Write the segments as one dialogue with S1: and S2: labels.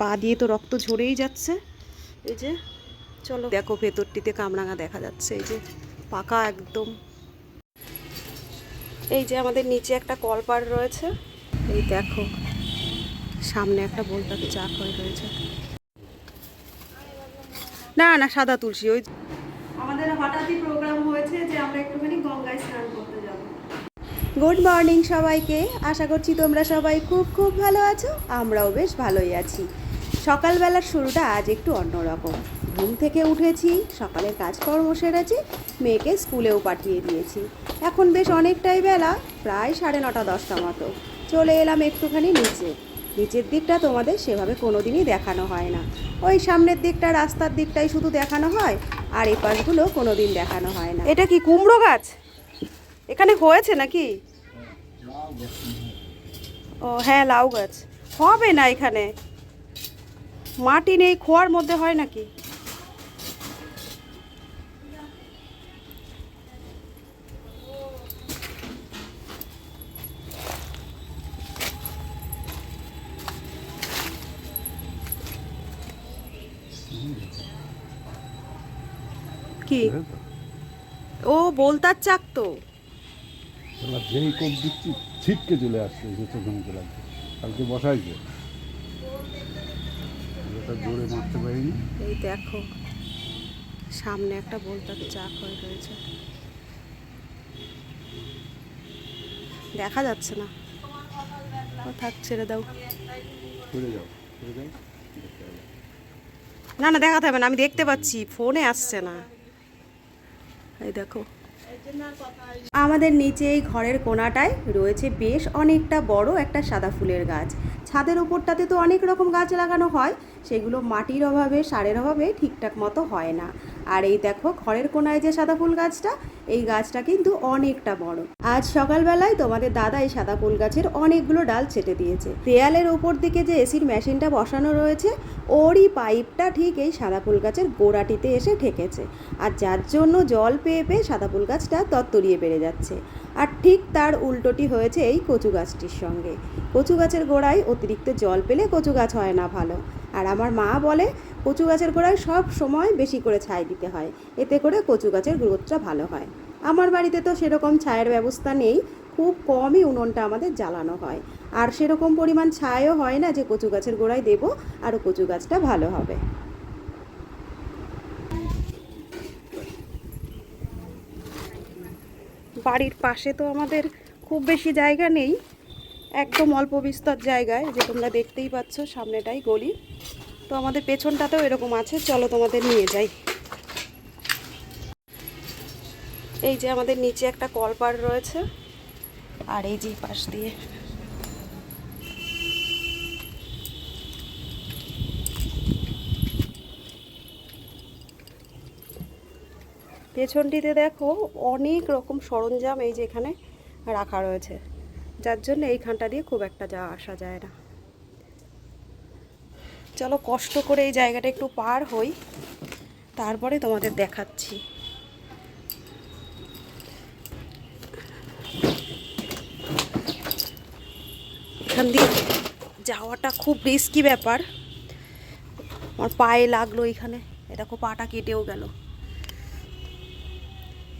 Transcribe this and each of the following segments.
S1: পা দিয়ে তো রক্ত ঝরেই যাচ্ছে। এই যে চলো। দেখো ভেতরটিতে কামরাঙা দেখা যাচ্ছে এই যে পাকা একদম। এই যে আমাদের নিচে একটা কলপার রয়েছে। এই দেখো সামনে একটা বলতার চাক হয়ে রয়েছে। না না সাদা তুলসী ওই আমাদের হঠাৎই প্রোগ্রাম হয়েছে যে আমরা একটুখানি গঙ্গায় স্নান করতে যাব। গুড মর্নিং সবাইকে। আশা করছি তোমরা সবাই খুব খুব ভালো আছো। আমরাও বেশ ভালোই আছি। সকালবেলার শুরুটা আজ একটু অন্যরকম। ঘুম থেকে উঠেছি সকালের কাজকর্ম সেরেছি মেয়েকে স্কুলেও পাঠিয়ে দিয়েছি। এখন বেশ অনেকটাই বেলা প্রায় সাড়ে নটা দশটা মতো। চলে এলাম একটুখানি নিচে। নিচের দিকটা তোমাদের সেভাবে কোনো দিনই দেখানো হয় না। ওই সামনের দিকটা রাস্তার দিকটাই শুধু দেখানো হয় আর এই পাশগুলো কোনো দিন দেখানো হয় না। এটা কি কুমড়ো গাছ? এখানে হয়েছে নাকি? ও হ্যাঁ লাউ গাছ। হবে না এখানে। মাটি নেই, খোয়ার মধ্যে হয় নাকি? কি? ও বলতার চাক তো।
S2: যেই কোপ দিচ্ছি, ছিটকে চলে আসছে চোখে মুখে লাগছে। কালকে বসাইছে। এটা জোরে মারতে পারিনি।
S1: এই দেখো সামনে একটা বলতার চাক হয়ে রয়েছে। দেখা যাচ্ছে না। ও থাক ছেড়ে দাও।
S2: যাও যাও
S1: না না দেখাতে হবে না আমি দেখতে পাচ্ছি ফোনে আসছে না। এই দেখো। আমাদের নিচে এই ঘরের কোনাটায় রয়েছে বেশ অনেকটা বড় একটা সাদা ফুলের গাছ। ছাদের ওপরটাতে তো অনেক রকম গাছ লাগানো হয়, সেগুলো মাটির অভাবে, সারের অভাবে ঠিকঠাক মতো হয় না। আর এই দেখো, ঘরের কোনায় যে সাদা ফুল গাছটা, এই গাছটা কিন্তু অনেকটা বড়। আজ সকালবেলায় তোমাদের দাদা এই সাদা ফুল গাছের অনেকগুলো ডাল ছেটে দিয়েছে। দেয়ালের ওপর দিকে যে এসির মেশিনটা বসানো রয়েছে, ওরই পাইপটা ঠিক এই সাদা ফুল গাছের গোড়াটিতে এসে ঠেকেছে। আর যার জন্য জল পেয়ে পেয়ে সাদা ফুল গাছটা তত্তরিয়ে বেড়ে যাচ্ছে। আর ঠিক তার উল্টোটি হয়েছে এই কচু গাছটির সঙ্গে। কচু গাছের গোড়ায় অতিরিক্ত জল পেলে কচু গাছ হয় না ভালো। আর আমার মা বলে, কচু গাছের গোড়ায় সব সময় বেশি করে ছাই দিতে হয়, এতে করে কচু গাছের গ্রোথটা ভালো হয়। আমার বাড়িতে তো সেরকম ছায়ের ব্যবস্থা নেই, খুব কমই উনুনটা আমাদের জ্বালানো হয়। আর সেরকম পরিমাণ ছায়ও হয় না যে কচু গাছের গোড়ায় দেবো আর কচু গাছটা ভালো হবে। বাড়ির পাশে তো আমাদের খুব বেশি জায়গা নেই একদম অল্প বিস্তর জায়গায়, যে তোমরা দেখতেই পাচ্ছ সামনেটাই গলি। তো আমাদের পেছনটাতেও এরকম আছে, চলো তোমাদের নিয়ে যাই। এই যে আমাদের নিচে একটা কলপার রয়েছে, আর এই যে পাশ দিয়ে। পেছনটিতে দেখো অনেক রকম সরঞ্জাম এই যে এখানে রাখা রয়েছে। যার জন্য এই এইখানটা দিয়ে খুব একটা যাওয়া আসা যায় না। চলো কষ্ট করে এই জায়গাটা একটু পার হই, তারপরে তোমাদের দেখাচ্ছি। এখান দিয়ে যাওয়াটা খুব রিস্কি ব্যাপার। আমার পায়ে লাগল এখানে এ দেখো পাটা কেটেও গেল।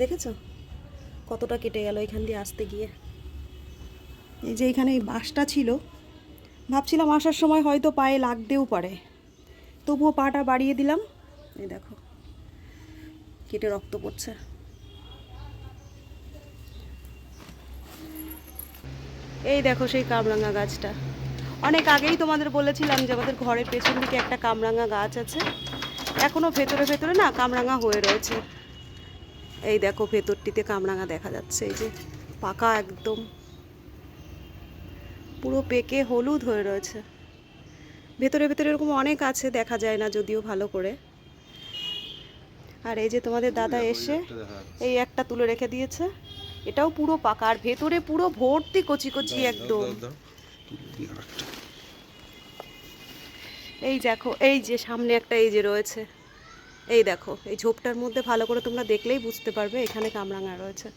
S1: দেখেছ? কতটা কেটে গেল এখান দিয়ে আসতে গিয়ে। এই যে এখানে এই বাসটা ছিল, ভাবছিলাম আসার সময় হয়তো পায়ে লাগতেও পারে। তবুও পাটা বাড়িয়ে দিলাম। এই দেখো, কেটে রক্ত পড়ছে। এই দেখো সেই কামরাঙা গাছটা। অনেক আগেই তোমাদের বলেছিলাম যে আমাদের ঘরের পেছন দিকে একটা কামরাঙা গাছ আছে। এখনও ভেতরে ভেতরে না কামরাঙা হয়ে রয়েছে। এই দেখো ভেতরটিতে কামরাঙা দেখা যাচ্ছে, এই যে পাকা একদম। পুরো পেকে হলুদ হয়ে রয়েছে। ভেতরে ভেতরে এরকম অনেক আছে দেখা যায় না যদিও ভালো করে। আর এই যে তোমাদের দাদা এসে এই একটা তুলে রেখে দিয়েছে। এটাও পুরো পাকা আর ভেতরে পুরো ভর্তি কচি কচি একদম। এই দেখো এই যে সামনে একটা এই যে রয়েছে। এই দেখো এই ঝোপটার মধ্যে ভালো করে তোমরা দেখলেই বুঝতে পারবে এখানে কামরাঙা রয়েছে।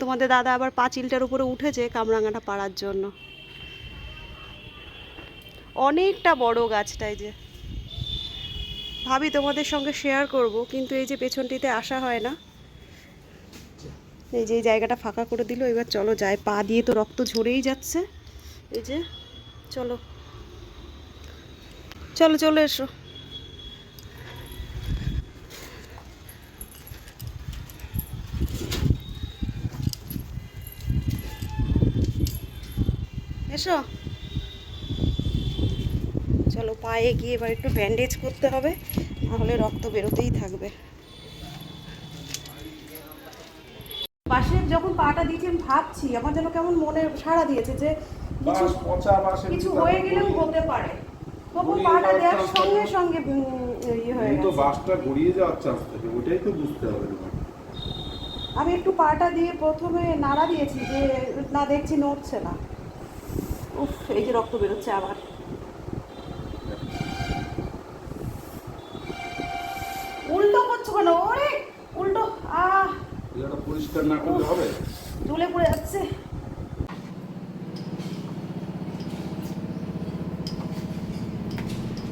S1: তোমাদের দাদা আবার পাঁচিলটার উপরে উঠেছে কামরাঙাটা পাড়ার জন্য। অনেকটা বড় গাছটাই যে। ভাবি তোমাদের সঙ্গে শেয়ার করব, কিন্তু এই যে পেছনটিতে আসা হয় না। এই যে এই জায়গাটা ফাঁকা করে দিল, এবার চলো যায় পা দিয়ে তো রক্ত ঝরেই যাচ্ছে। এই যে, চলো। চলো, চলে এসো। এসো। চলো পায়ে গিয়ে এবার একটু ব্যান্ডেজ করতে হবে নাহলে রক্ত বেরোতেই থাকবে। পাশে যখন পাটা দিয়েছি আমি ভাবছি আমার যেন কেমন মনে সাড়া দিয়েছে যে কিছু কিছু হয়ে গেলেও হতে পারে।
S2: গড়িয়ে
S1: পাটা দেওয়ার সঙ্গে সঙ্গে ইয়ে হয়ে গেছে।
S2: বাসটা গড়িয়ে যাওয়ার চান্স থাকে ওইটাই তো বুঝতে হবে
S1: আমি একটু পাটা দিয়ে প্রথমে নাড়া দিয়েছি যে না দেখছি নড়ছে না। উফ এই যে রক্ত বেরোচ্ছে আবার। করছ ওরে উল্টো আহ।
S2: জায়গাটা পরিষ্কার না করলে হবে?
S1: ঝুলে পড়ে যাচ্ছে।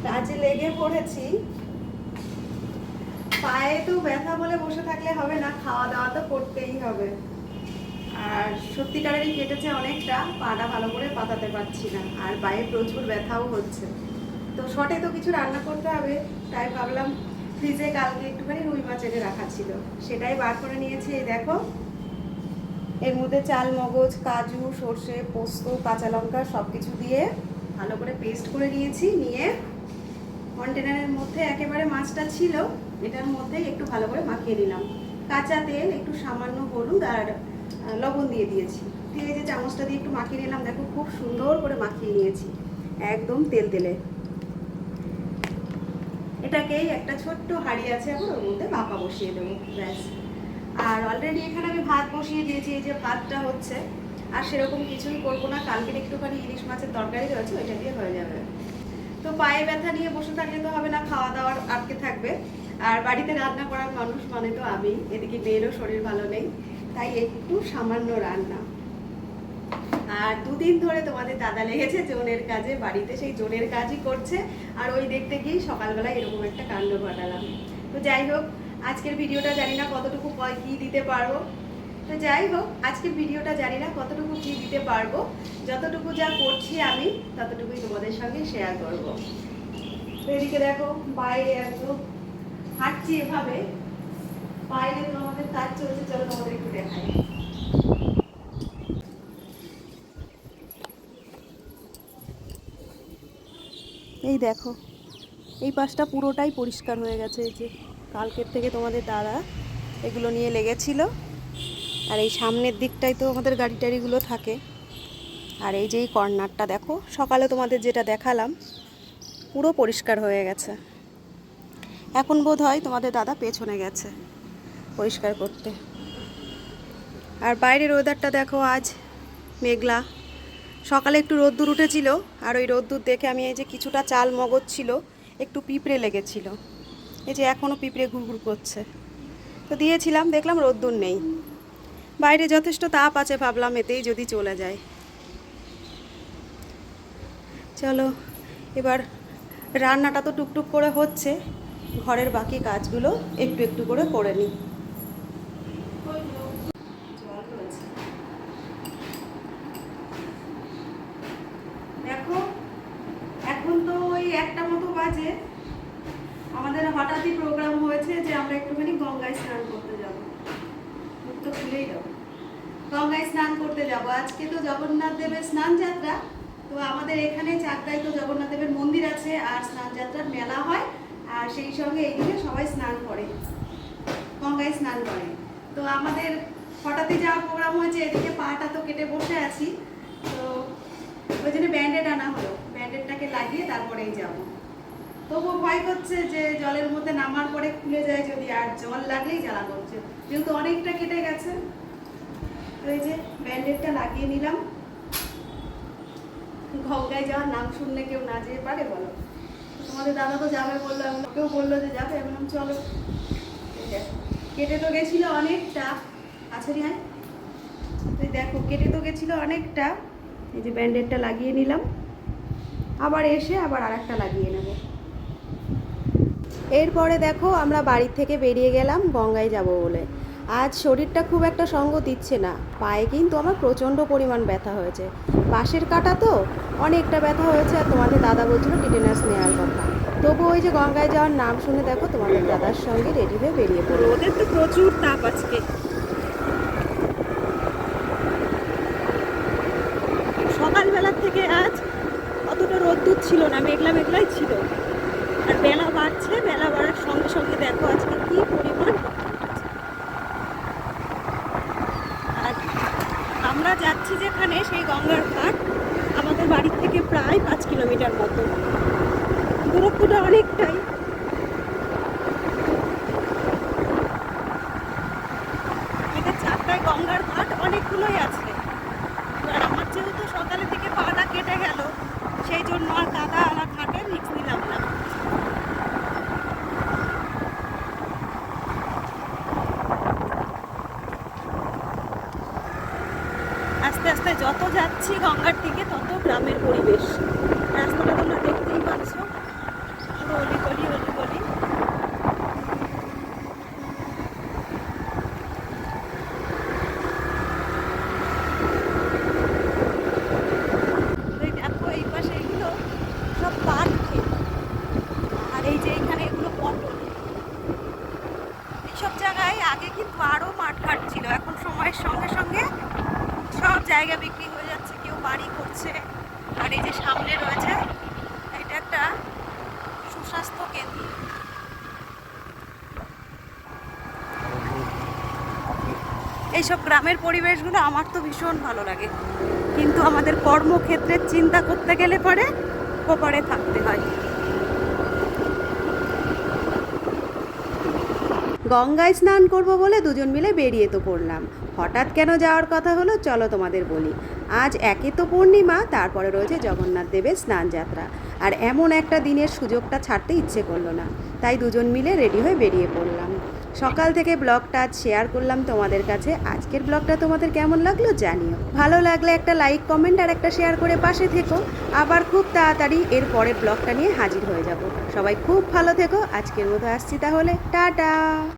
S1: কাজে লেগে পড়েছি। পায়ে তো ব্যথা বলে বসে থাকলে হবে না খাওয়া দাওয়া তো করতেই হবে। আর সত্যিকারেরই কেটেছে অনেকটা পাটা ভালো করে পাতাতে পারছি না আর পায়ে প্রচুর ব্যথাও হচ্ছে। তো শর্টে তো কিছু রান্না করতে হবে তাই ভাবলাম ফ্রিজে কালকে একটুখানি রুই মাছ এনে রাখা ছিল। সেটাই বার করে নিয়েছি, এই দেখো। এর মধ্যে চাল, মগজ, কাজু, সর্ষে, পোস্ত, কাঁচা লঙ্কা সব কিছু দিয়ে ভালো করে পেস্ট করে নিয়েছি, নিয়ে কন্টেনারের মধ্যে একেবারে মাছটা ছিল, এটার মধ্যে একটু ভালো করে মাখিয়ে নিলাম। কাঁচা তেল, একটু সামান্য হলুদ আর লবণ দিয়ে দিয়েছি। দিয়ে যে চামচটা দিয়ে একটু মাখিয়ে নিলাম, দেখো খুব সুন্দর করে মাখিয়ে নিয়েছি। একদম তেল তেলে। এটাকেই একটা ছোট্ট হাঁড়ি আছে এখন, ওর মধ্যে ভাপা বসিয়ে দেবো, ব্যাস। আর অলরেডি এখানে আমি ভাত বসিয়ে দিয়েছি, এই যে ভাতটা হচ্ছে। আর সেরকম কিছুই করব না কালকের একটুখানি ইলিশ মাছের তরকারি রয়েছে, ওইটা দিয়ে হয়ে যাবে। তো পায়ে ব্যথা নিয়ে বসে থাকলে তো হবে না, খাওয়া দাওয়ার আটকে থাকবে। আর বাড়িতে রান্না করার মানুষ মানে তো আমি, এদিকে মেয়েরও শরীর ভালো নেই, তাই একটু সামান্য রান্না। আর দুদিন ধরে তোমাদের দাদা লেগেছে জোনের কাজে, বাড়িতে সেই জোনের কাজই করছে। আর ওই দেখতে গিয়েই সকালবেলা এরকম একটা কাণ্ড ঘটালাম। তো যাই হোক, আজকের ভিডিওটা জানি না কতটুকু ক- দিতে পারব। তো যাই হোক, আজকের ভিডিওটা জানি না কতটুকু কি দিতে পারব। যতটুকু যা করছি আমি, ততটুকুই তোমাদের সঙ্গে শেয়ার করব। এদিকে দেখো, বাইরে একদম হাঁটছি এভাবে। বাইরে তো আমাদের কাজ চলছে, চলো তোমাদের একটু দেখাই। এই দেখো, এই পাশটা পুরোটাই পরিষ্কার হয়ে গেছে, এই যে কালকের থেকে তোমাদের দাদা এগুলো নিয়ে লেগেছিল। আর এই সামনের দিকটাই তো আমাদের গাড়ি টাড়িগুলো থাকে। আর এই যে এই কর্নারটা দেখো, সকালে তোমাদের যেটা দেখালাম, পুরো পরিষ্কার হয়ে গেছে। এখন বোধ হয় তোমাদের দাদা পেছনে গেছে পরিষ্কার করতে। আর বাইরের ওয়েদারটা দেখো আজ মেঘলা। সকালে একটু রোদ্দুর উঠেছিল, আর ওই রোদ্দুর দেখে আমি এই যে কিছুটা চাল মগজ ছিল, একটু পিঁপড়ে লেগেছিল। এই যে এখনও পিঁপড়ে ঘুরঘুর করছে। তো দিয়েছিলাম, দেখলাম রোদ্দুর নেই। বাইরে যথেষ্ট তাপ আছে, ভাবলাম এতেই যদি চলে যায়। চলো, এবার রান্নাটা তো টুকটুক করে হচ্ছে। ঘরের বাকি কাজগুলো একটু একটু করে করে নিই জল রয়েছে দেখো এখন তো ওই একটা মতো বাজে আমাদের প্রোগ্রাম হয়েছে যে আমরা একটুখানি গঙ্গায় স্নান করতে যাব। মুখ তো খুলেই দাও। গঙ্গায় স্নান করতে যাব। আজকে তো জগন্নাথ দেবের স্নান যাত্রা। তো আমাদের এখানে চাকদায় তো জগন্নাথ দেবের মন্দির আছে আর স্নান যাত্রার মেলা হয়। আর সেই সঙ্গে এইদিকে সবাই স্নান করে। গঙ্গায় স্নান করে। তো আমাদের হঠাৎই যাওয়ার প্রোগ্রাম হয়েছে। এদিকে পাটা তো কেটে বসে আছি। তো ওই জন্য ব্যান্ডেড আনা হলো। ব্যান্ডেডটাকে লাগিয়ে তারপরেই যাব। তবুও ভয় করছে যে জলের মধ্যে নামার পরে খুলে যায় যদি আর জল লাগলেই জ্বালা করছে। যেহেতু অনেকটা কেটে গেছে। তো যে ব্যান্ডেডটা লাগিয়ে নিলাম। গঙ্গায় যাওয়ার নাম শুনলে কেউ না যেতে পারে বলো। তোমাদের দাদা তো যাবে বলল আমি কেউ বলল যে যাবে বললাম, চলো। কেটে তো গেছিল অনেকটা। আচ্ছা হ্যাঁ তো এই দেখো, কেটে তো গেছিল অনেকটা। এই যে ব্যান্ডেডটা লাগিয়ে নিলাম। আবার এসে আবার আর একটা লাগিয়ে নেব। এরপরে দেখো আমরা বাড়ির থেকে বেরিয়ে গেলাম, গঙ্গায় যাব বলে। আজ শরীরটা খুব একটা সঙ্গ দিচ্ছে না। পায়ে কিন্তু আমার প্রচণ্ড পরিমাণ ব্যথা হয়েছে। পাশের কাটা তো অনেকটা ব্যথা হয়েছে আর তোমাদের দাদা বলছিল টিটেনাস নেওয়ার কথা। তবু ওই যে গঙ্গায় যাওয়ার নাম শুনে দেখো তোমাদের দাদার সঙ্গে রেডি হয়ে বেরিয়ে পড়ো ওদের তো প্রচুর তাপ আজকে। সকালবেলার থেকে আজ অতটা রোদ্দুর ছিল না, মেঘলা মেঘলাই ছিল আর বেলা বাড়ছে বেলা বাড়ার সঙ্গে সঙ্গে দেখো আজকে কি পরিমাণ রোদ্দুর উঠেছে। আর আমরা যাচ্ছি যেখানে সেই গঙ্গার ঘাট, আমাদের বাড়ির থেকে প্রায় পাঁচ কিলোমিটার মতো। দূরত্বটা অনেকটাই এটা চারটায় গঙ্গার ঘাট অনেকগুলোই আছে আর আমার যেহেতু সকালে থেকে পাটা কেটে গেল সেই জন্য আর কাদা আর ঘাটে রিক্স নিলাম না আস্তে আস্তে যত যাচ্ছি গঙ্গার দিকে তত গ্রামের পরিবেশ রাস্তাটা তোমরা দেখতেই পাচ্ছ পুরো অলিগলি অলিগলি এই দেখো এই পাশে এগুলো সব পাট ক্ষেত আর এই যে এখানে এগুলো পটল এইসব জায়গায় আগে কিন্তু আরও মাঠ ঘাট ছিল এখন সময়ের সঙ্গে সঙ্গে সব জায়গা বিক্রি হয়ে যাচ্ছে কেউ বাড়ি করছে আর এই যে সামনে রয়েছে এটা একটা সুস্বাস্থ্য কেন্দ্র এইসব গ্রামের পরিবেশগুলো আমার তো ভীষণ ভালো লাগে। কিন্তু আমাদের কর্মক্ষেত্রের চিন্তা করতে গেলে পরে ওপারে থাকতে হয়। গঙ্গায় স্নান করব বলে দুজন মিলে বেরিয়ে তো পড়লাম। হঠাৎ কেন যাওয়ার কথা হলো চলো তোমাদের বলি। আজ একে তো পূর্ণিমা, তারপরে রয়েছে জগন্নাথ দেবের স্নান যাত্রা। আর এমন একটা দিনের সুযোগটা ছাড়তে ইচ্ছে করল না। তাই দুজন মিলে রেডি হয়ে বেরিয়ে পড়লাম। সকাল থেকে ব্লগটা আজ শেয়ার করলাম তোমাদের কাছে। আজকের ব্লগটা তোমাদের কেমন লাগল জানিও। ভালো লাগলে একটা লাইক কমেন্ট আর একটা শেয়ার করে পাশে থেকো। আবার খুব তাড়াতাড়ি এর পরের ব্লগটা নিয়ে হাজির হয়ে যাব। সবাই খুব ভালো থেকো। আজকের মতো আসছি তাহলে। টাটা!